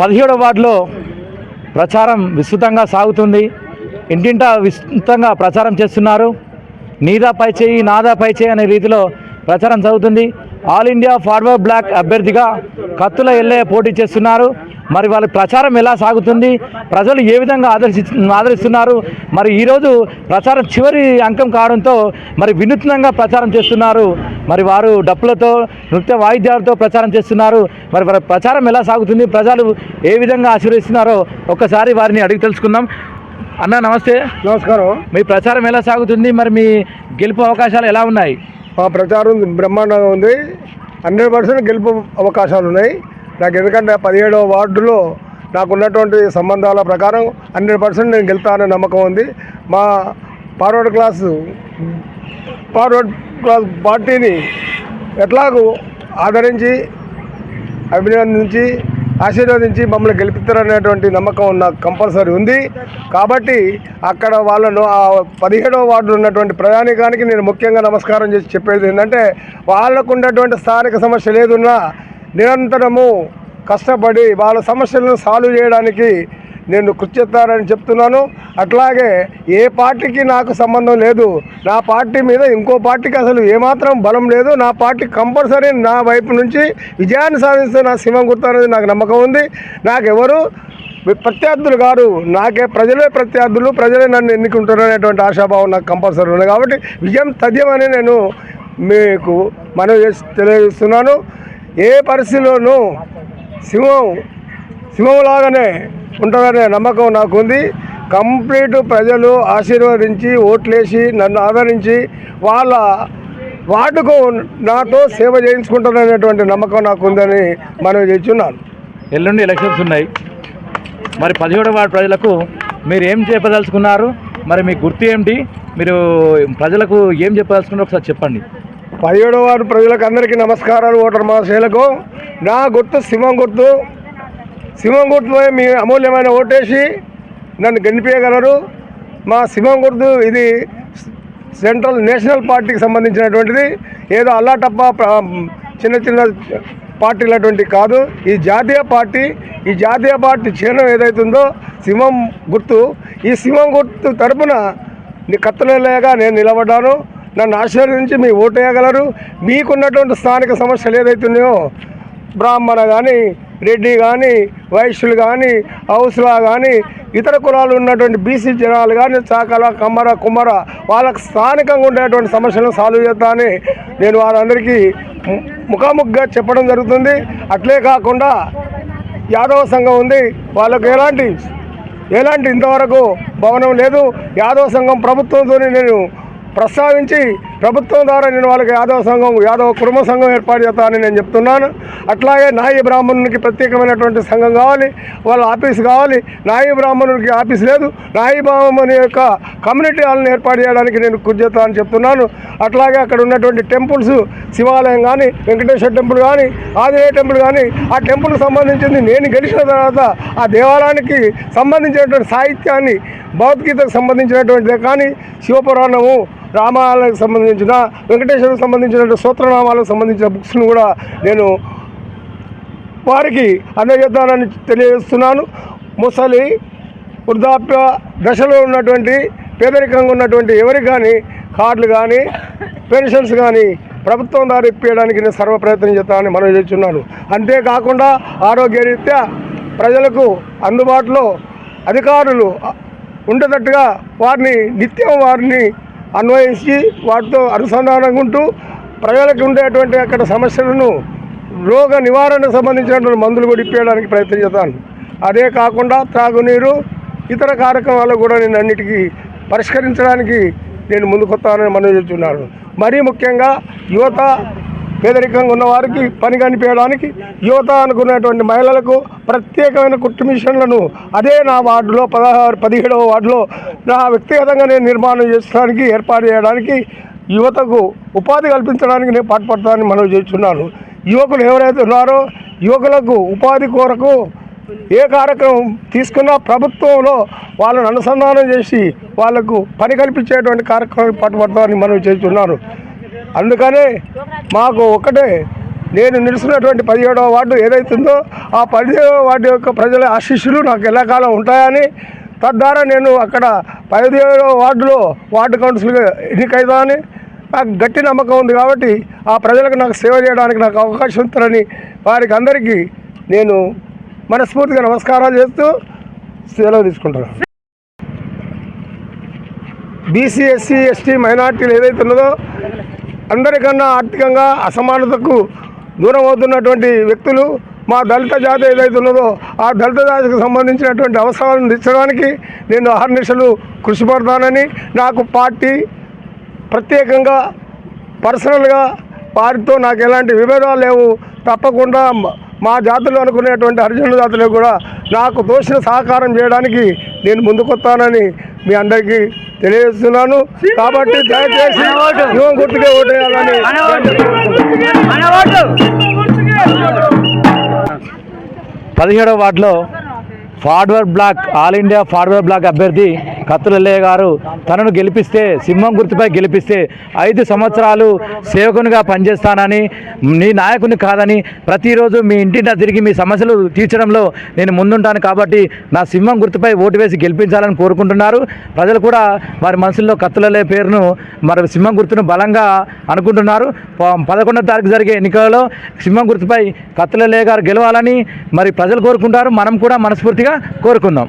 పదిహేడవ వార్డులో ప్రచారం విస్తృతంగా సాగుతుంది. ఇంటింటా విస్తృతంగా ప్రచారం చేస్తున్నారు. నీదా పై చేయి నాదా పై చేయి అనే రీతిలో ప్రచారం సాగుతుంది ఆల్ ఇండియా ఫార్వర్డ్ బ్లాక్ అభ్యర్థిగా కత్తుల ఎల్లయ్య పోటీ చేస్తున్నారు. మరి వాళ్ళ ప్రచారం ఎలా సాగుతుంది? ప్రజలు ఏ విధంగా ఆదర్శి ఆదరిస్తున్నారు? మరి ఈరోజు ప్రచారం చివరి అంకం కావడంతో మరి వినూత్నంగా ప్రచారం చేస్తున్నారు. మరి వారు డప్పులతో నృత్య వాయిద్యాలతో ప్రచారం చేస్తున్నారు. మరి వారి ప్రచారం ఎలా సాగుతుంది? ప్రజలు ఏ విధంగా ఆశీర్వదిస్తున్నారో ఒక్కసారి వారిని అడిగి తెలుసుకుందాం. అన్న నమస్తే. నమస్కారం. మీ ప్రచారం ఎలా సాగుతుంది? మరి మీ గెలుపు అవకాశాలు ఎలా ఉన్నాయి? మా ప్రచారం బ్రహ్మాండంగా ఉంది. హండ్రెడ్ పర్సెంట్ గెలుపు అవకాశాలు ఉన్నాయి. నాకు ఎందుకంటే పదిహేడవ వార్డులో నాకు ఉన్నటువంటి సంబంధాల ప్రకారం హండ్రెడ్ పర్సెంట్ నేను గెలుతాననే నమ్మకం ఉంది. మా ఫార్వర్డ్ క్లాసు ఫార్వర్డ్ క్లాస్ పార్టీని ఎట్లాగూ ఆదరించి అభినందించి ఆశీర్వదించి మమ్మల్ని గెలిపిస్తారనేటువంటి నమ్మకం నాకు కంపల్సరీ ఉంది. కాబట్టి అక్కడ వాళ్ళను ఆ పదిహేడవ వార్డు ఉన్నటువంటి ప్రయాణికానికి నేను ముఖ్యంగా నమస్కారం చేసి చెప్పేది ఏంటంటే వాళ్ళకు ఉన్నటువంటి స్థానిక సమస్య లేదున్నా నిరంతరము కష్టపడి వాళ్ళ సమస్యలను సాల్వ్ చేయడానికి నేను కృషి చేస్తానని చెప్తున్నాను. అట్లాగే ఏ పార్టీకి నాకు సంబంధం లేదు. నా పార్టీ మీద ఇంకో పార్టీకి అసలు ఏమాత్రం బలం లేదు. నా పార్టీ కంపల్సరీ నా వైపు నుంచి విజయాన్ని సాధిస్తే నా సింహం గుర్తనేది నాకు నమ్మకం ఉంది. నాకెవరు ప్రత్యర్థులు కాదు. నాకే ప్రజలే ప్రత్యర్థులు. ప్రజలే నన్ను ఎన్నుకుంటారు అనేటువంటి ఆశాభావం నాకు కంపల్సరీ ఉంది. కాబట్టి విజయం తథ్యమని నేను మీకు మనవి తెలియజేస్తున్నాను. ఏ పరిస్థితిలోనూ సింహం సింహంలాగానే ఉంటుందనే నమ్మకం నాకు ఉంది కంప్లీట్ ప్రజలు ఆశీర్వదించి ఓట్లేసి నన్ను ఆదరించి వాళ్ళ వార్డుకు నాతో సేవ చేయించుకుంటారనేటువంటి నమ్మకం నాకు ఉందని మనం చేస్తున్నాను. ఎల్లుండి ఎలక్షన్స్ ఉన్నాయి. మరి పదిహేడవ వార్డు ప్రజలకు మీరు ఏం చెప్పదలుచుకున్నారు? మరి మీ గుర్తు ఏమిటి మీరు ప్రజలకు ఏం చెప్పదలుచుకున్నారో ఒకసారి చెప్పండి. పదిహేడవ వార్డు ప్రజలకు అందరికీ నమస్కారాలు ఓటర్ మహాశయులకు నా గుర్తు సింహం గుర్తు. సింహంగుర్తులో మీ అమూల్యమైన ఓటేసి నన్ను గెలిపేయగలరు. మా సింహం గుర్తు ఇది సెంట్రల్ నేషనల్ పార్టీకి సంబంధించినటువంటిది. ఏదో అల్లాటప్ప చిన్న చిన్న పార్టీలటువంటి కాదు. ఈ జాతీయ పార్టీ ఈ జాతీయ పార్టీ చిహ్నం ఏదైతుందో సింహం గుర్తు. ఈ సింహం గుర్తు తరపున నీ కత్తలేగా నేను నిలబడ్డాను. నన్ను ఆశీర్వదించి మీ ఓటేయగలరు మీకున్నటువంటి స్థానిక సమస్యలు ఏదైతున్నాయో బ్రాహ్మణ కానీ రెడ్డి కానీ వైశ్యులు కానీ హౌస్లా కానీ ఇతర కులాలు ఉన్నటువంటి బీసీ జనాలు కానీ చాకల కమ్మర కుమ్మర వాళ్ళకు స్థానికంగా ఉండేటువంటి సమస్యలను సాల్వ్ చేద్దామని నేను వారందరికీ ముఖాముఖిగా చెప్పడం జరుగుతుంది. అట్లే కాకుండా యాదవ సంఘం ఉంది. వాళ్ళకు ఎలాంటి ఎలాంటి ఇంతవరకు భవనం లేదు. యాదవ సంఘం ప్రభుత్వంతో నేను ప్రస్తావించి ప్రభుత్వం ద్వారా నేను వాళ్ళకి యాదవ సంఘం యాదవ కుటుంబ సంఘం ఏర్పాటు చేస్తానని నేను చెప్తున్నాను. అట్లాగే నాయి బ్రాహ్మణునికి ప్రత్యేకమైనటువంటి సంఘం కావాలి వాళ్ళ ఆఫీస్ కావాలి. నాయి బ్రాహ్మణునికి ఆఫీస్ లేదు. నాయి బ్రాహ్మణుని యొక్క కమ్యూనిటీ హాల్ని ఏర్పాటు చేయడానికి నేను కృషి చేస్తానని చెప్తున్నాను. అట్లాగే అక్కడ ఉన్నటువంటి టెంపుల్స్ శివాలయం కానీ వెంకటేశ్వర టెంపుల్ కానీ ఆంజనేయ టెంపుల్ కానీ ఆ టెంపుల్కి సంబంధించింది నేను గెలిచిన తర్వాత ఆ దేవాలయానికి సంబంధించినటువంటి సాహిత్యాన్ని భగవద్గీతకు సంబంధించినటువంటిదే కానీ శివపురాణము రామాలకు సంబంధించిన వెంకటేశ్వరకు సంబంధించిన సూత్రనామాలకు సంబంధించిన బుక్స్ను కూడా నేను వారికి అందజేద్దానని తెలియజేస్తున్నాను. ముసలి వృద్ధాప్య దశలో ఉన్నటువంటి పేదరికంగా ఉన్నటువంటి ఎవరికి కానీ కార్డులు కానీ పెన్షన్స్ కానీ ప్రభుత్వం ద్వారా ఇప్పించడానికి నేను సర్వ ప్రయత్నం చేస్తానని మనం చేస్తున్నాను. అంతేకాకుండా ఆరోగ్యరీత్యా ప్రజలకు అందుబాటులో అధికారులు ఉండేటట్టుగా వారిని నిత్యం వారిని అన్వయించి వాటితో అనుసంధానంగా ఉంటూ ప్రజలకు ఉండేటువంటి అక్కడ సమస్యలను రోగ నివారణకు సంబంధించినటువంటి మందులు కూడా ఇప్పించడానికి ప్రయత్నం చేస్తాను అదే కాకుండా త్రాగునీరు ఇతర కార్యక్రమాలు కూడా నేను అన్నిటికీ పరిష్కరించడానికి నేను ముందుకొస్తానని మనం చెప్తున్నాను మరీ ముఖ్యంగా యువత పేదరికంగా ఉన్న వారికి పని కనిపించడానికి యువత అనుకున్నటువంటి మహిళలకు ప్రత్యేకమైన కుట్టు మిషన్లను అదే నా వార్డులో పదహారు పదిహేడవ వార్డులో నా వ్యక్తిగతంగా నేను నిర్మాణం చేయడానికి ఏర్పాటు చేయడానికి యువతకు ఉపాధి కల్పించడానికి నేను పాటుపడతానని మనం చేస్తున్నాను. యువకులు ఎవరైతే ఉన్నారో యువకులకు ఉపాధి కొరకు ఏ కార్యక్రమం తీసుకున్నా ప్రభుత్వంలో వాళ్ళని అనుసంధానం చేసి వాళ్ళకు పని కల్పించేటువంటి కార్యక్రమం పట్టుబడతామని మనం చేస్తున్నాను. అందుకనే మాకు ఒకటే. నేను నిలిచినటువంటి పదిహేడవ వార్డు ఏదైతుందో ఆ పదిహేడవ వార్డు యొక్క ప్రజల ఆశీస్సులు నాకు ఎల్లకాలం ఉంటాయని తద్వారా నేను అక్కడ పదిహేడవ వార్డులో వార్డు కౌన్సిల్గా ఎన్నికైదామని నాకు గట్టి నమ్మకం ఉంది కాబట్టి ఆ ప్రజలకు నాకు సేవ చేయడానికి నాకు అవకాశం ఉంటుందని వారికి అందరికీ నేను మనస్ఫూర్తిగా నమస్కారాలు చేస్తూ సెలవు తీసుకుంటున్నాను. బీసీ ఎస్సీ ఎస్టీ మైనార్టీలు ఏదైతే ఉన్నదో అందరికన్నా ఆర్థికంగా అసమానతకు దూరం అవుతున్నటువంటి వ్యక్తులు మా దళిత జాతి ఏదైతే ఉన్నదో ఆ దళిత జాతికి సంబంధించినటువంటి అవసరాలను తీర్చడానికి నేను అహర్నిశలు కృషి పడతానని నాకు పార్టీ ప్రత్యేకంగా పర్సనల్గా వారితో నాకు ఎలాంటి విభేదాలు లేవు. తప్పకుండా మా జాతులు అనుకునేటువంటి హరిజనుల జాతులు కూడా నాకు దోషిన సహకారం చేయడానికి నేను ముందుకొస్తానని మీ అందరికీ తెలియజేస్తున్నాను. కాబట్టి దయచేసి యువం గుర్తుకే ఓటేయాలని పదిహేడవ వార్డులో forward bloc all India forward bloc అభ్యర్థి కత్తులల్లయ్య గారు తనను గెలిపిస్తే సింహం గుర్తుపై గెలిపిస్తే ఐదు సంవత్సరాలు సేవకునిగా పనిచేస్తానని నీ నాయకుని కాదని ప్రతిరోజు మీ ఇంటిని తిరిగి మీ సమస్యలు తీర్చడంలో నేను ముందుంటాను కాబట్టి నా సింహం గుర్తుపై ఓటు వేసి గెలిపించాలని కోరుకుంటున్నారు. ప్రజలు కూడా వారి మనసుల్లో కత్తులల్లయ్య పేరును మరి సింహం గుర్తును బలంగా అనుకుంటున్నారు. పదకొండవ తారీఖు జరిగే ఎన్నికలలో సింహం గుర్తుపై కత్తులల్లయ్య గారు గెలవాలని మరి ప్రజలు కోరుకుంటారు. మనం కూడా మనస్ఫూర్తిగా కోరుకుందాం.